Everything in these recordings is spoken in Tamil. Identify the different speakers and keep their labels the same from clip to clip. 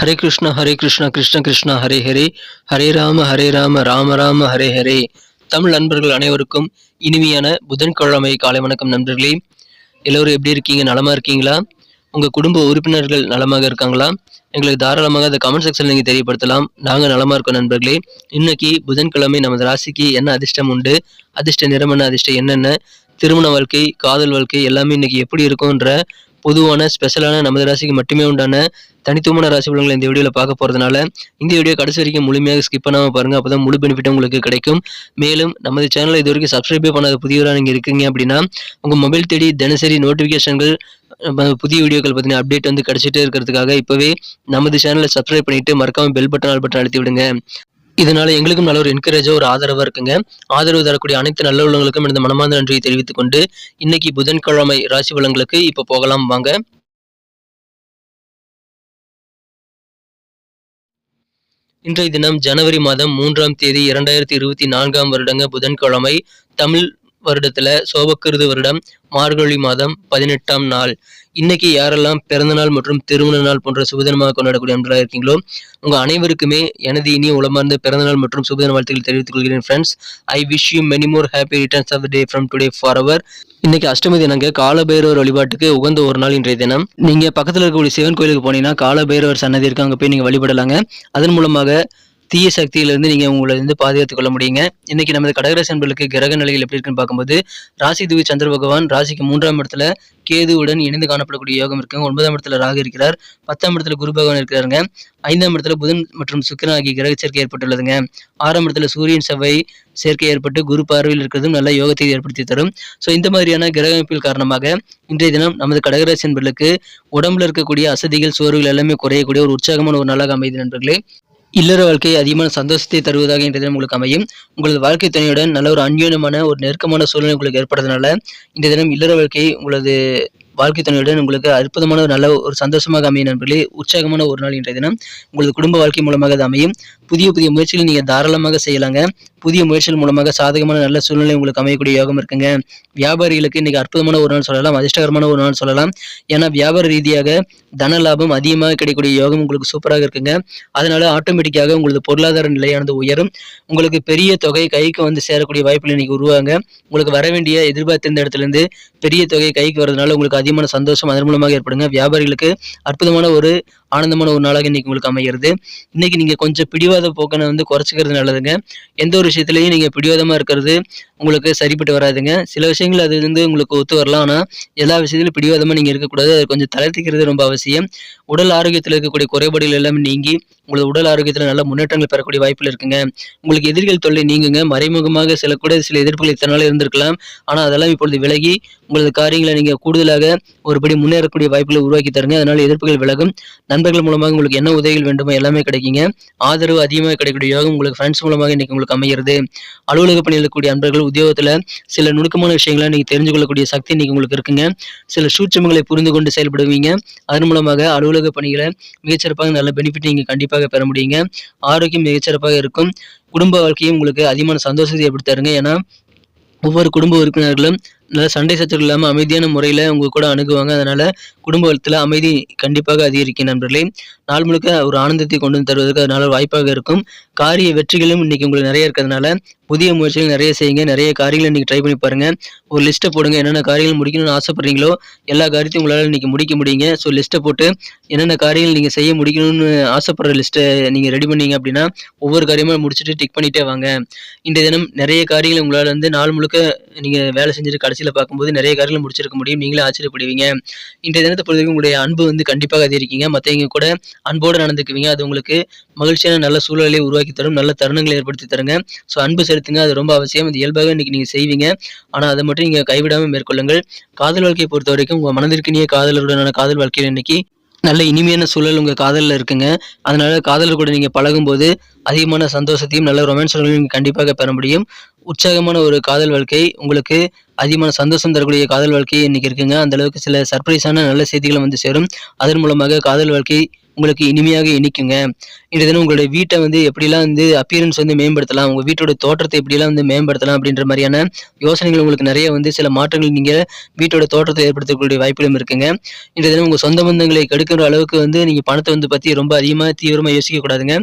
Speaker 1: ஹரே கிருஷ்ண ஹரே கிருஷ்ணா கிருஷ்ண கிருஷ்ண ஹரே ஹரே. ஹரே ராம ஹரே ராம ராம ராம ஹரே ஹரே. தமிழ் நண்பர்கள் அனைவருக்கும் இனிமையான புதன்கிழமை காலை வணக்கம் நண்பர்களே. எல்லோரும் எப்படி இருக்கீங்க? நலமாக இருக்கீங்களா? உங்கள் குடும்ப உறுப்பினர்கள் நலமாக இருக்காங்களா? எங்களுக்கு தாராளமாக அந்த கமெண்ட் செக்ஷன் நீங்கள் தெரியப்படுத்தலாம். நாங்கள் நலமாக இருக்கோம் நண்பர்களே. இன்னைக்கு புதன்கிழமை நமது ராசிக்கு என்ன அதிர்ஷ்டம் உண்டு? அதிர்ஷ்ட நிறம் என்ன அதிர்ஷ்டம் என்னென்ன? திருமண வாழ்க்கை காதல் வாழ்க்கை எல்லாமே இன்னைக்கு எப்படி இருக்கும்ன்ற பொதுவான ஸ்பெஷலான நமது ராசிக்கு மட்டுமே உண்டான தனித்துவமான ராசி பலன்களை இந்த வீடியோவில் பார்க்க போகிறதுனால இந்த வீடியோ கடைசி வரைக்கும் முழுமையாக ஸ்கிப் பண்ணாமல் பாருங்கள் அப்போ தான் முழு பெனிஃபிட் உங்களுக்கு கிடைக்கும். மேலும் நமது சேனலை இது வரைக்கும் சப்ஸ்கிரைபே பண்ணாத புதியவராக நீங்கள் இருக்கீங்க அப்படின்னா உங்கள் மொபைல் தேடி தினசரி நோட்டிஃபிகேஷன்கள் புதிய வீடியோக்கள் பார்த்தீங்கன்னா அப்டேட் வந்து கிடச்சிட்டே இருக்கிறதுக்காக இப்போவே நமது சேனலை சப்ஸ்கிரைப் பண்ணிவிட்டு மறக்காமல் பெல் பட்டன் ஆல் பட்டன் அழுத்தி விடுங்க. எங்களுக்கும் நல்ல ஒரு என்கரேஜாக ஒரு ஆதரவாக இருக்குங்க. ஆதரவு தரக்கூடிய அனைத்து நல்ல உள்ளவங்களுக்கும் இந்த மனமார்ந்த நன்றியை தெரிவித்துக் கொண்டு இன்னைக்கு புதன்கிழமை ராசி பலன்களுக்கு இப்போ போகலாம் வாங்க. இன்றைய தினம் ஜனவரி மாதம் மூன்றாம் தேதி இரண்டாயிரத்தி இருபத்தி நான்காம் வருடங்க புதன்கிழமை தமிழ் வருடத்துல சோபக்கிருது வருடம் மார்கழி மாதம் பதினெட்டாம் நாள். இன்னைக்கு யாரெல்லாம் பிறந்தநாள் மற்றும் திருமண நாள் போன்ற சுபதினமாக கொண்டாடக்கூடிய நண்பர்களாக இருக்கீங்களோ உங்க அனைவருக்குமே எனது இனிய உளமார்ந்த பிறந்த நாள் மற்றும் சுபதின வாழ்த்துக்கள் தெரிவித்துக் கொள்கிறேன் friends I wish you many more happy returns of day from today for our இன்னைக்கு அஷ்டமி தினங்க காலபைரவர் வழிபாட்டுக்கு உகந்த ஒரு நாள் இன்றைய தினம். நீங்க பக்கத்தில் இருக்கக்கூடிய சிவன் கோயிலுக்கு போனீங்கன்னா காலபைரவர் சன்னதி இருக்கு அங்கே போய் நீங்க வழிபடலாங்க. அதன் மூலமாக தீய சக்தியிலிருந்து நீங்க உங்களை வந்து பாதுகாத்துக் கொள்ள முடியுங்க. இன்னைக்கு நமது கடகராசி நண்பர்களுக்கு கிரக நிலைகள் எப்படி இருக்குன்னு பார்க்கும்போது ராசி துவி சந்திர பகவான் ராசிக்கு மூன்றாம் இடத்துல கேதுவுடன் இணைந்து காணப்படக்கூடிய யோகம் இருக்குங்க. ஒன்பதாம் இடத்துல ராகு இருக்கிறார். பத்தாம் இடத்துல குரு பகவான் இருக்கிறாருங்க. ஐந்தாம் இடத்துல புதன் மற்றும் சுக்கிரன் ஆகிய கிரக சேர்க்கை ஏற்பட்டுள்ளதுங்க. ஆறாம் இடத்துல சூரியன் செவ்வாய் சேர்க்கை ஏற்பட்டு குரு பார்வையில் இருக்கிறதும் நல்ல யோகத்தை ஏற்படுத்தி தரும். ஸோ இந்த மாதிரியான கிரக அமைப்பில் காரணமாக இன்றைய தினம் நமது கடகராசி நண்பர்களுக்கு உடம்புல இருக்கக்கூடிய அசதிகள் சோர்வுகள் எல்லாமே குறையக்கூடிய ஒரு உற்சாகமான ஒரு நாளாக அமைதி நண்பர்களே. இல்லற வாழ்க்கை அதிகமான சந்தோஷத்தை தருவதாக இன்றைய தினம் உங்களுக்கு அமையும். உங்களது வாழ்க்கை துணையுடன் நல்ல ஒரு அந்யோன்யமான ஒரு நெருக்கமான சூழ்நிலை உங்களுக்கு ஏற்படுறதுனால இந்த தினம் இல்லற வாழ்க்கை உங்களது வாழ்க்கை துணையுடன் உங்களுக்கு அற்புதமான ஒரு நல்ல ஒரு சந்தோஷமாக அமையும் நண்பர்களே. உற்சாகமான ஒரு நாள் இன்றைய தினம். உங்களது குடும்ப வாழ்க்கை மூலமாக அது அமையும். புதிய புதிய முயற்சிகள் நீங்கள் தாராளமாக செய்யலாங்க. புதிய முயற்சிகள் மூலமாக சாதகமான நல்ல சூழ்நிலை உங்களுக்கு அமையக்கூடிய யோகம் இருக்குங்க. வியாபாரிகளுக்கு இன்னைக்கு அற்புதமான ஒரு நாள் சொல்லலாம். அதிர்ஷ்டகரமான ஒரு நாள் சொல்லலாம். ஏன்னா வியாபார ரீதியாக தன லாபம் அதிகமாக கிடைக்கக்கூடிய யோகம் உங்களுக்கு சூப்பராக இருக்குங்க. அதனால ஆட்டோமேட்டிக்காக உங்களது பொருளாதார நிலையானது உயரும். உங்களுக்கு பெரிய தொகை கைக்கு வந்து சேரக்கூடிய வாய்ப்புகள் இன்னைக்கு உருவாங்க உங்களுக்கு வர வேண்டிய எதிர்பார்த்திருந்த இடத்துல இருந்து பெரிய தொகை கைக்கு வரதுனால உங்களுக்கு அதிகமான சந்தோஷம் அதன் மூலமாக ஏற்படுங்க. வியாபாரிகளுக்கு அற்புதமான ஒரு ஆனந்தமான ஒரு நாளாக இன்னைக்கு உங்களுக்கு அமைகிறது. இன்னைக்கு நீங்கள் கொஞ்சம் பிடிவாத போக்கனை வந்து குறைச்சிக்கிறது நல்லதுங்க. எந்த ஒரு விஷயத்துலையும் நீங்க பிடிவாதமா இருக்கிறது உங்களுக்கு சரிப்பட்டு வராதுங்க. சில விஷயங்கள் அது வந்து உங்களுக்கு ஒத்து வரலாம். ஆனால் எல்லா விஷயத்திலும் பிடிவாதமாக நீங்கள் இருக்கக்கூடாது. அதை கொஞ்சம் தளர்த்திக்கிறது ரொம்ப அவசியம். உடல் ஆரோக்கியத்தில் இருக்கக்கூடிய குறைபாடுகள் எல்லாமே நீங்கி உங்களது உடல் ஆரோக்கியத்தில் நல்ல முன்னேற்றங்கள் பெறக்கூடிய வாய்ப்பில் இருக்குங்க. உங்களுக்கு எதிரிகள் தொல்லை நீங்குங்க. மறைமுகமாக சில கூட சில எதிர்ப்புகள் இத்தனை நாள் இருந்திருக்கலாம். ஆனால் அதெல்லாம் இப்பொழுது விலகி உங்களது காரியங்களை நீங்கள் கூடுதலாக ஒருபடி முன்னேறக்கூடிய வாய்ப்புகளை உருவாக்கி தருங்க. அதனால் எதிர்ப்புகள் விலகும். நண்பர்கள் மூலமாக உங்களுக்கு என்ன உதவிகள் வேண்டுமோ எல்லாமே கிடைக்குங்க. ஆதரவு அதிகமாக கிடைக்கக்கூடிய யோகம் உங்களுக்கு ஃப்ரெண்ட்ஸ் மூலமாக இன்னைக்கு உங்களுக்கு அமைகிறது அலுவலக பணியில் இருக்கக்கூடிய அன்பர்கள் உத்தியோகத்தில் சில நுணுக்கமான விஷயங்களை நீங்கள் தெரிஞ்சு கொள்ளக்கூடிய சக்தி இன்னைக்கு உங்களுக்கு இருக்குங்க. சில சூட்சமங்களை புரிந்து கொண்டு செயல்படுவீங்க. அதன் மூலமாக அலுவலக பணிகளை மிகச்சிறப்பாக நல்ல பெனிஃபிட் நீங்கள் கண்டிப்பாக பெற முடியுங்க. ஆரோக்கியம் மிகச்சிறப்பாக இருக்கும். குடும்ப வாழ்க்கையும் உங்களுக்கு அதிகமான சந்தோஷத்தை ஏற்படுத்தி தருங்க ஏன்னா ஒவ்வொரு குடும்ப உறுப்பினர்களும் நல்ல சண்டை சச்சரவு இல்லாமல் அமைதியான முறையில் உங்க கூட அணுகுவாங்க. அதனால் குடும்பத்தில் அமைதி கண்டிப்பாக அதிகரிக்கும் நண்பர்களே. நாள் முழுக்க ஒரு ஆனந்தத்தை கொண்டு வந்து தருவதற்கு அதனால வாய்ப்பாக இருக்கும். காரிய வெற்றிகளும் இன்னைக்கு உங்களுக்கு நிறைய இருக்கிறதுனால புதிய முயற்சிகள் நிறைய செய்யுங்க. நிறைய காரியங்களை இன்றைக்கி ட்ரை பண்ணி பாருங்கள் ஒரு லிஸ்ட்டை போடுங்க. என்னென்ன காரியங்கள் முடிக்கணும்னு ஆசைப்பட்றீங்களோ எல்லா காரியத்தையும் உங்களால் இன்றைக்கி முடிக்க முடியுங்க. ஸோ லிஸ்ட்டை போட்டு என்னென்ன காரியங்கள் நீங்கள் செய்ய முடிக்கணும்னு ஆசைப்படுற லிஸ்ட்டை நீங்கள் ரெடி பண்ணீங்க அப்படின்னா ஒவ்வொரு காரியமும் முடிச்சுட்டு டிக் பண்ணிட்டே வாங்க. இன்றைய தினம் நிறைய காரியங்கள் உங்களால் வந்து நாள் முழுக்க நீங்கள் வேலை செஞ்சுட்டு கடைசியில் பார்க்கும்போது நிறைய காரியங்கள் முடிச்சிருக்க முடியும். நீங்களே ஆச்சரியப்படுவீங்க. இன்றைய தினத்தை பொறுத்தவரைக்கும் உங்களுடைய அன்பு வந்து கண்டிப்பாக அதிகரிக்கீங்க. மற்றவங்க கூட அன்போடு நடந்துக்குவீங்க. அது உங்களுக்கு மகிழ்ச்சியான நல்ல சூழலை உருவாக்கி தரும் நல்ல தருணங்களை ஏற்படுத்தி தருங்க. ஸோ அன்பு செலுத்துங்க. அது ரொம்ப அவசியம். அது இயல்பாக இன்னைக்கு நீங்கள் செய்வீங்க. ஆனால் அதை மட்டும் நீங்கள் கைவிடாமல் மேற்கொள்ளுங்கள். காதல் வாழ்க்கையை பொறுத்த வரைக்கும் உங்கள் மனதிற்கினிய காதலருடனான காதல் வாழ்க்கையில் இன்னைக்கு நல்ல இனிமையான சூழல் உங்கள் காதலில் இருக்குங்க. அதனால காதலர் கூட நீங்கள் பழகும்போது அதிகமான சந்தோஷத்தையும் நல்ல ரொமான்ஸ்களையும் நீங்கள் கண்டிப்பாக பெற முடியும். உற்சாகமான ஒரு காதல் வாழ்க்கை உங்களுக்கு அதிகமான சந்தோஷம் தரக்கூடிய காதல் வாழ்க்கையை இன்னைக்கு இருக்குங்க. அந்த அளவுக்கு சில சர்ப்ரைஸான நல்ல செய்திகளும் வந்து சேரும். அதன் மூலமாக காதல் வாழ்க்கை உங்களுக்கு இனிமையாக இனிக்குங்க. இன்றைய தினம் உங்களுடைய வீட்டை வந்து எப்படிலாம் வந்து அப்பியரன்ஸ் வந்து மேம்படுத்தலாம் உங்கள் வீட்டோட தோற்றத்தை எப்படிலாம் வந்து மேம்படுத்தலாம் அப்படின்ற மாதிரியான யோசனைகள் உங்களுக்கு நிறைய வந்து சில மாற்றங்கள் நீங்கள் வீட்டோட தோற்றத்தை ஏற்படுத்தக்கூடிய வாய்ப்புகளும் இருக்குங்க. இன்றைய தினம் உங்கள் சொந்த பந்தங்களை கெடுக்கிற அளவுக்கு வந்து நீங்கள் பணத்தை வந்து பற்றி ரொம்ப அதிகமாக தீவிரமாக யோசிக்க கூடாதுங்க.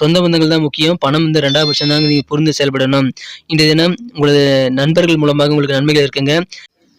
Speaker 1: சொந்த பந்தங்கள் தான் முக்கியம். பணம் வந்து ரெண்டாவது பட்சம் தாங்க நீங்கள் புரிந்து செயல்படணும். இன்றைய தினம் உங்களது நண்பர்கள் மூலமாக உங்களுக்கு நன்மைகள் இருக்குங்க.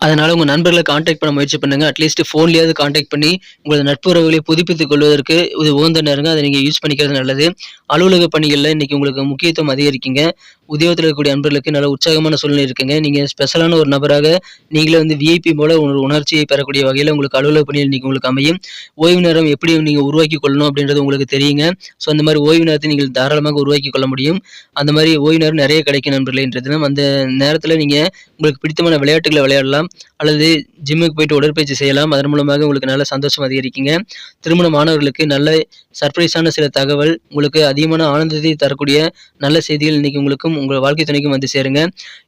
Speaker 1: அதனால உங்கள் நண்பர்களை காண்டாக்ட் பண்ண முயற்சி பண்ணுங்கள் அட்லீஸ்ட் ஃபோன்லேயாவது காண்டாக்ட் பண்ணி உங்களது நட்புறவுகளை புதுப்பித்துக் கொள்வதற்கு இது உகந்த நேரங்க. அதை நீங்கள் யூஸ் பண்ணிக்கிறது நல்லது. அலுவலக பணிகளில் இன்றைக்கி உங்களுக்கு முக்கியத்துவம் அதிகரிக்குங்க. உத்தியோகத்தில் இருக்கக்கூடிய நண்பர்களுக்கு நல்ல உற்சாகமான சூழ்நிலை இருக்குங்க. நீங்கள் ஸ்பெஷலான ஒரு நபராக நீங்களே வந்து விஐபி போல ஒரு உணர்ச்சியை பெறக்கூடிய வகையில் உங்களுக்கு அலுவலக பணியில் நீங்கள் உங்களுக்கு அமையும். ஓய்வு நேரம் எப்படி நீங்கள் உருவாக்கி கொள்ளணும் அப்படின்றது உங்களுக்கு தெரியுங்க. ஸோ அந்த மாதிரி ஓய்வு நேரத்தை நீங்கள் தாராளமாக உருவாக்கி கொள்ள முடியும். அந்த மாதிரி ஓய்வு நேரம் நிறைய கிடைக்கும் நண்பர்களே என்றதுனா அந்த நேரத்தில் நீங்கள் உங்களுக்கு பிடித்தமான விளையாட்டுகளை விளையாடலாம். அல்லது ஜிம்முக்கு போயிட்டு உடற்பயிற்சி செய்யலாம். அதன் மூலமாக உங்களுக்கு நல்ல சந்தோஷம் அதிகரிக்குங்க. திருமண மாணவர்களுக்கு நல்ல சர்ப்ரைஸான சில தகவல் உங்களுக்கு அதிகமான ஆனந்தத்தை தரக்கூடிய நல்ல செய்திகள் இன்னைக்கு உங்களுக்கும் உங்கள் வாழ்க்கை துணைக்கும் வந்து சேருங்க.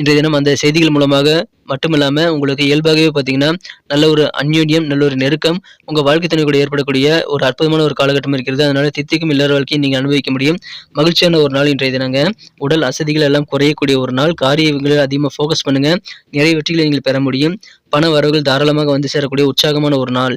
Speaker 1: இன்றைய தினம் அந்த செய்திகள் மூலமாக மட்டுமில்லாமல் உங்களுக்கு இயல்பாகவே பார்த்தீங்கன்னா நல்ல ஒரு அந்யோன்யம் நல்ல ஒரு நெருக்கம் உங்கள் வாழ்க்கை துணை கூட ஏற்படக்கூடிய ஒரு அற்புதமான ஒரு காலகட்டம் இருக்கிறது. அதனால தித்திக்கும் இல்லாத வாழ்க்கையை நீங்கள் அனுபவிக்க முடியும். மகிழ்ச்சியான ஒரு நாள் இன்றைய தினங்க. உடல் அசதிகள் எல்லாம் குறையக்கூடிய ஒரு நாள். காரியங்களில் அதிகமாக ஃபோக்கஸ் பண்ணுங்க. நிறைய வெற்றிகளை நீங்கள் பெற முடியும். பண வரவுகள் தாராளமாக வந்து சேரக்கூடிய உற்சாகமான ஒரு நாள்.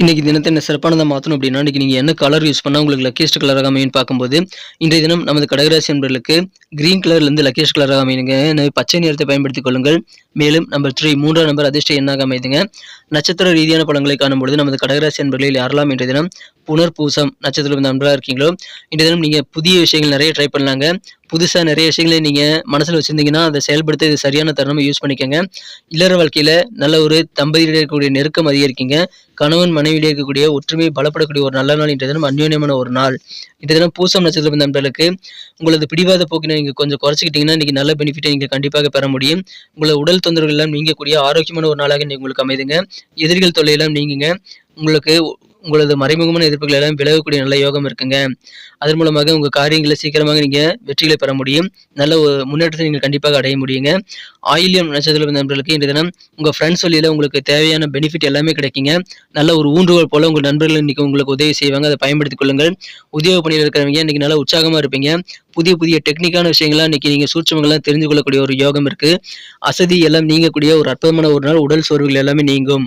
Speaker 1: இன்றைக்கி தினத்தை என்ன சிறப்பானதை மாற்றணும் அப்படின்னா இன்னைக்கு நீங்கள் என்ன கலர் யூஸ் பண்ணால் உங்களுக்கு லக்கேஸ்ட் கலராக அமையும் பார்க்கும்போது இன்றைய தினம் நமது கடகராசி என்பர்களுக்கு கிரீன் கலர்லேருந்து லக்கேஸ்ட் கலராக அமையுங்க. எனவே பச்சை நிறத்தை பயன்படுத்திக் கொள்ளுங்கள். மேலும் நம்பர் த்ரீ மூன்றாம் நம்பர் அதிர்ஷ்ட எண்ணாக அமைதுங்க. நட்சத்திர ரீதியான படங்களை காணும்பொழுது நமது கடகராசி என்பர்களில் யாரெல்லாம் இன்றைய தினம் புனர்பூசம் நட்சத்திரம் நண்பராக இருக்கீங்களோ? இன்றைய தினம் நீங்கள் புதிய விஷயங்கள் நிறைய ட்ரை பண்ணலாங்க. புதுசாக நிறைய விஷயங்களை நீங்கள் மனசில் வச்சுருந்தீங்கன்னா அதை செயல்படுத்த இது சரியான தருணமாக யூஸ் பண்ணிக்கோங்க. இல்லற வாழ்க்கையில் நல்ல ஒரு தம்பதியில் இருக்கக்கூடிய நெருக்கம் அதிகரிக்கீங்க. கணவன் மனைவியிலே இருக்கக்கூடிய ஒற்றுமை பலப்படக்கூடிய ஒரு நல்ல நாள் இன்றைய தினம் அந்யோன்யமான ஒரு நாள். இன்றைய தினம் பூசம் நட்சத்திரம் நண்பர்களுக்கு உங்களது பிடிவாத போக்கினை நீங்கள் கொஞ்சம் குறைச்சிக்கிட்டீங்கன்னா இன்றைக்கி நல்ல பெனிஃபிட்டை நீங்கள் கண்டிப்பாக பெற முடியும். உங்களோட உடல் தொந்தரவுகள் எல்லாம் நீங்கக்கூடிய ஆரோக்கியமான ஒரு நாளாக உங்களுக்கு அமைதுங்க. எதிரிகள் தொல்லையெல்லாம் நீங்குங்க. உங்களுக்கு உங்களது மறைமுகமான எதிர்ப்புகள் எல்லாம் விலகக்கூடிய நல்ல யோகம் இருக்குங்க. அதன் மூலமாக உங்கள் காரியங்களை சீக்கிரமாக நீங்கள் வெற்றிகளை பெற முடியும். நல்ல ஒரு முன்னேற்றத்தை நீங்கள் கண்டிப்பாக அடைய முடியுங்க. ஆயிலியம் நட்சத்திர நண்பர்களுக்கு இந்த தினம் உங்கள் ஃப்ரெண்ட்ஸ் வழியில் உங்களுக்கு தேவையான பெனிஃபிட் எல்லாமே கிடைக்குங்க. நல்ல ஒரு ஊன்றுகோல் போல் உங்கள் நண்பர்கள் இன்றைக்கி உங்களுக்கு உதவி செய்வாங்க. அதை பயன்படுத்திக் கொள்ளுங்கள். உத்தியோக பணியில் இருக்கிறவங்க இன்றைக்கி நல்லா உற்சாகமாக இருப்பீங்க. புதிய புதிய டெக்னிக்கான விஷயங்கள்லாம் இன்றைக்கி நீங்கள் சூட்சமங்கள்லாம் தெரிஞ்சு கொள்ளக்கூடிய ஒரு யோகம் இருக்குது அசதி எல்லாம் நீங்கக்கூடிய ஒரு அற்புதமான ஒரு நாள். உடல் சோர்வுகள் எல்லாமே நீங்கும்.